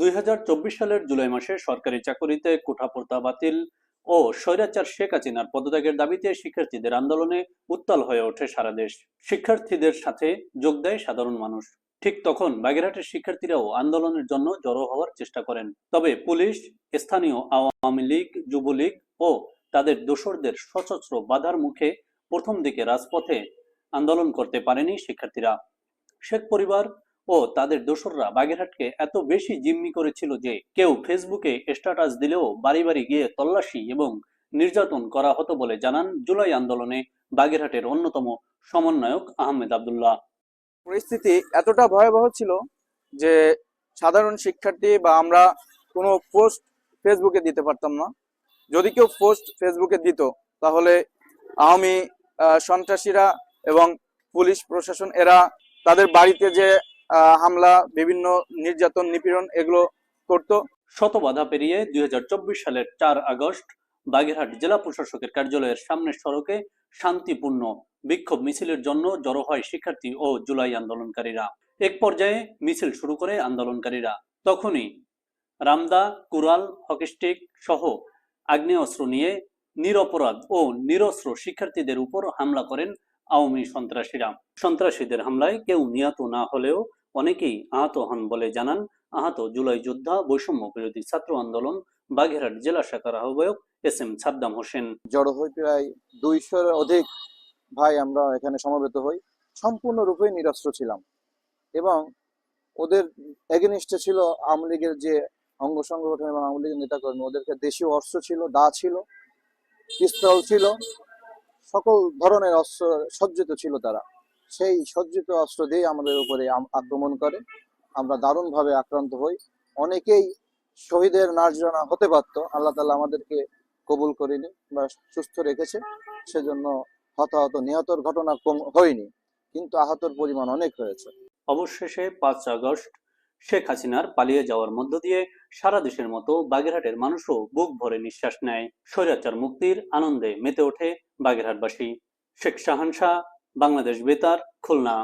দুই সালের জুলাই মাসে সরকারি চাকরিতে কোঠাপোর্তা বাতিল ও স্বৈরাচার শেখ হাসিনার পদত্যাগের দাবিতে শিক্ষার্থীদের আন্দোলনে উত্তাল হয়ে ওঠে সারা দেশ। শিক্ষার্থীদের সাথে যোগ দেয় সাধারণ মানুষ। ঠিক তখন বাগেরহাটের শিক্ষার্থীরাও আন্দোলনের জন্য জড়ো হওয়ার চেষ্টা করেন। তবে পুলিশ, স্থানীয় আওয়ামী লীগ, যুবলীগ ও তাদের দোসরদের সশস্ত্র বাধার মুখে প্রথম দিকে রাজপথে আন্দোলন করতে পারেনি শিক্ষার্থীরা। শেখ পরিবার ও তাদের দোসররা বাগেরহাটকে এত বেশি জিম্মি করেছিল যে কেউ ফেসবুকে স্ট্যাটাস দিলেও বাড়ি বাড়ি গিয়ে তল্লাশি এবং নির্যাতন করা হতো বলে জানান জুলাই আন্দোলনে বাগেরহাটের অন্যতম সমন্বয়ক আহমেদ আবদুল্লাহ। পরিস্থিতি এতটা ভয়াবহ ছিল যে সাধারণ শিক্ষার্থী বা আমরা কোনো পোস্ট ফেসবুকে দিতে পারতাম না। যদি কেউ পোস্ট ফেসবুকে দিত, তাহলে আওয়ামী সন্ত্রাসীরা এবং পুলিশ প্রশাসন, এরা তাদের বাড়িতে যে হামলা, বিভিন্ন নির্যাতন, নিপীড়ন এগুলো করতো। শত বাধা পেরিয়ে দুই হাজার চব্বিশ সালের চার আগস্ট বাগেরহাট জেলা প্রশাসকের কার্যালয়ের সামনের সড়কে শান্তিপূর্ণ বিক্ষোভ মিছিলের জন্য জড়ো হয় শিক্ষার্থী ও জুলাই আন্দোলনকারীরা। এক পর্যায়ে মিছিল শুরু করে আন্দোলনকারীরা। তখনই রামদা কুরাল হকিস্টিক সহ আগ্নেয়াস্ত্র নিয়ে নিরপরাধ ও নিরস্ত্র শিক্ষার্থীদের উপর হামলা করেন আওয়ামী সন্ত্রাসীরা। সন্ত্রাসীদের হামলায় কেউ নিহত না হলেও অনেকেই আহত হন বলে জানান। আহত জুলাই যোদ্ধা, বৈষম্য বিরোধী ছাত্র আন্দোলন, বাগেরহাট জেলা শাখার আহ্বায়ক এস এম সাদ্দাম হোসেন। জড়ো হই প্রায় দুইশোর অধিক ভাই আমরা এখানে সমবেত হই। সম্পূর্ণরূপে নিরস্ত্র ছিলাম এবং ওদের এগেনিস্টে ছিল আওয়ামী লীগের যে অঙ্গ সংগঠন এবং আওয়ামী লীগের নেতাকর্মী। ওদেরকে দেশীয় অস্ত্র ছিল, দা ছিল, পিস্তল ছিল, সকল ধরনের অস্ত্র সজ্জিত ছিল তারা। সেই সজ্জিত অস্ত্র দিয়ে আমাদের উপরে আক্রমণ করে। আমরা দারুণভাবে আক্রান্ত হই। অনেকেই শহীদের নার্জনা হতে পারত আল্লাহ তালা আমাদেরকে কবুল করিনি বা সুস্থ রেখেছে। সেজন্য হতাহত নিহতর ঘটনা কম হয়নি, কিন্তু আহতর পরিমাণ অনেক হয়েছে। অবশেষে পাঁচ আগস্ট শেখ হাসিনার পালিয়ে যাওয়ার মধ্য দিয়ে সারা দেশের মতো বাগেরহাটের মানুষও বুক ভরে নিঃশ্বাস নেয়। স্বৈরাচার মুক্তির আনন্দে মেতে ওঠে বাগেরহাটবাসী। শেখ শাহান শাহ বাংলাদেশ বেতার খুলনা।